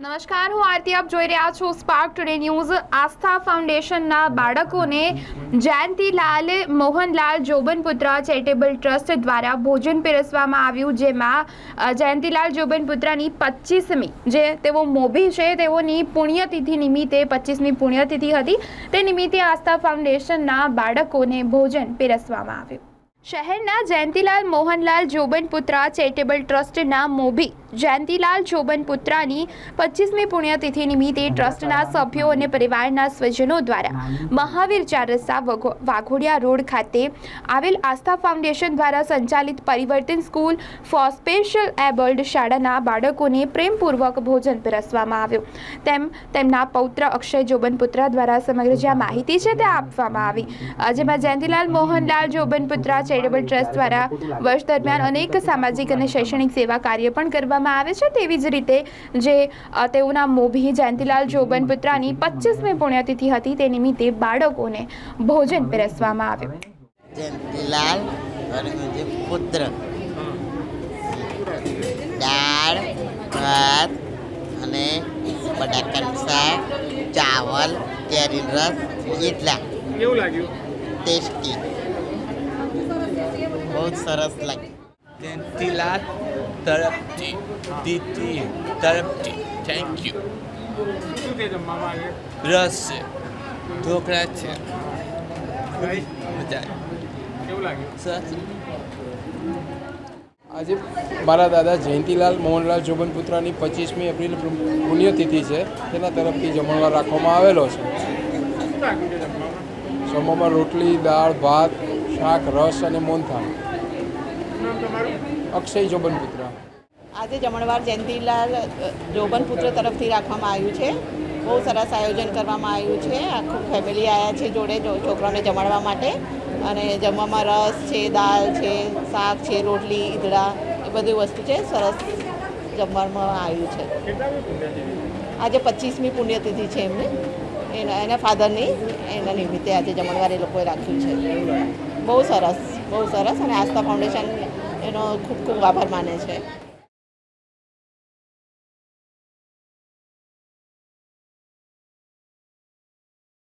નમસ્કાર, હું આરતી આપ જોઈ રહ્યા છો સ્પાર્ક ટુડે ન્યૂઝ આસ્થા ફાઉન્ડેશનના બાળકોને જયંતીલાલ મોહનલાલ જોબનપુત્રા ચેરિટેબલ ટ્રસ્ટ દ્વારા ભોજન પીરસવામાં આવ્યું, જેમાં જયંતીલાલ જોબનપુત્રાની પચીસમી જે તેઓ મોભી છે, તેઓની પુણ્યતિથિ નિમિત્તે પચીસમી પુણ્યતિથિ હતી. તે નિમિત્તે આસ્થા ફાઉન્ડેશનના બાળકોને ભોજન પીરસવામાં આવ્યું. શહેરના જયંતીલાલ, મોહનલાલ જોબનપુત્રા ચેરિટેબલ ટ્રસ્ટના મોભી જયંતીલાલ જોબનપુત્રાની પચીસમી પુણ્યતિથિ નિમિત્તે ટ્રસ્ટના સભ્યો અને પરિવારના સ્વજનો દ્વારા મહાવીર ચાર રસ્તા વાઘોડિયા રોડ ખાતે આવેલ આસ્થા ફાઉન્ડેશન દ્વારા સંચાલિત પરિવર્તન સ્કૂલ ફોર સ્પેશિયલ એબલ્ડ શાળાના બાળકોને પ્રેમપૂર્વક ભોજન પીરસવામાં આવ્યું. તેમ તેમના પૌત્ર અક્ષય જોબનપુત્રા દ્વારા સમગ્ર જે માહિતી છે તે આપવામાં આવી. જેમાં જયંતિલાલ મોહનલાલ જોબનપુત્રા ચેરિટેબલ ટ્રસ્ટ દ્વારા વર્ષ દરમિયાન અનેક સામાજિક અને શૈક્ષણિક સેવા કાર્ય પણ કરવામાં આવે છે તેવી જ રીતે જે તેઓના મોભી જયંતીલાલ જોબનપુત્રાની પચીસમી પુણ્યતિથિ હતી તે નિમિત્તે બાળકોને ભોજન પીરસવામાં આવ્યું. જયંતીલાલ અને પુત્ર. દાળ ભાત અને બટાકાનું શાક ચાવલ કેરી રસ એટલા કેવું લાગ્યું? ટેસ્ટી. બહુ સરસ લાગ્યું. જયંતીલાલ તરફથી દીદી તરફથી થેન્ક યુ રસ છે. ઢોકળા છે. મજા સરસ. આજે મારા દાદા જયંતીલાલ મોહનલાલ જોબનપુત્રાની પચીસમી એપ્રિલ પુણ્યતિથિ છે. તેના તરફથી જમણવાર રાખવામાં આવેલો છે. જમવામાં? રોટલી દાળ ભાત શાક રસ અને મોનથાળ નામ તમારું? અક્ષય જોબનપુત્ર. આજે જમણવાર જયંતીલાલ જોબનપુત્ર જોબન પુત્ર તરફથી રાખવામાં આવ્યું છે. બહુ સરસ આયોજન કરવામાં આવ્યું છે. આખું ફેમિલી આવ્યા છે જોડે છોકરાઓને જમાડવા માટે. અને જમવામાં રસ છે દાળ છે શાક છે રોટલી ઈદડા એ બધી વસ્તુ છે. સરસ જમવામાં આવ્યું છે. આજે પચીસમી પુણ્યતિથિ છે એમની. એના એના ફાધરની એના નિમિત્તે આજે જમણવાર એ લોકોએ રાખ્યું છે. બહુ સરસ. બહુ સરસ અને આસ્થા ફાઉન્ડેશન એનો ખૂબ ખૂબ આભાર માને છે.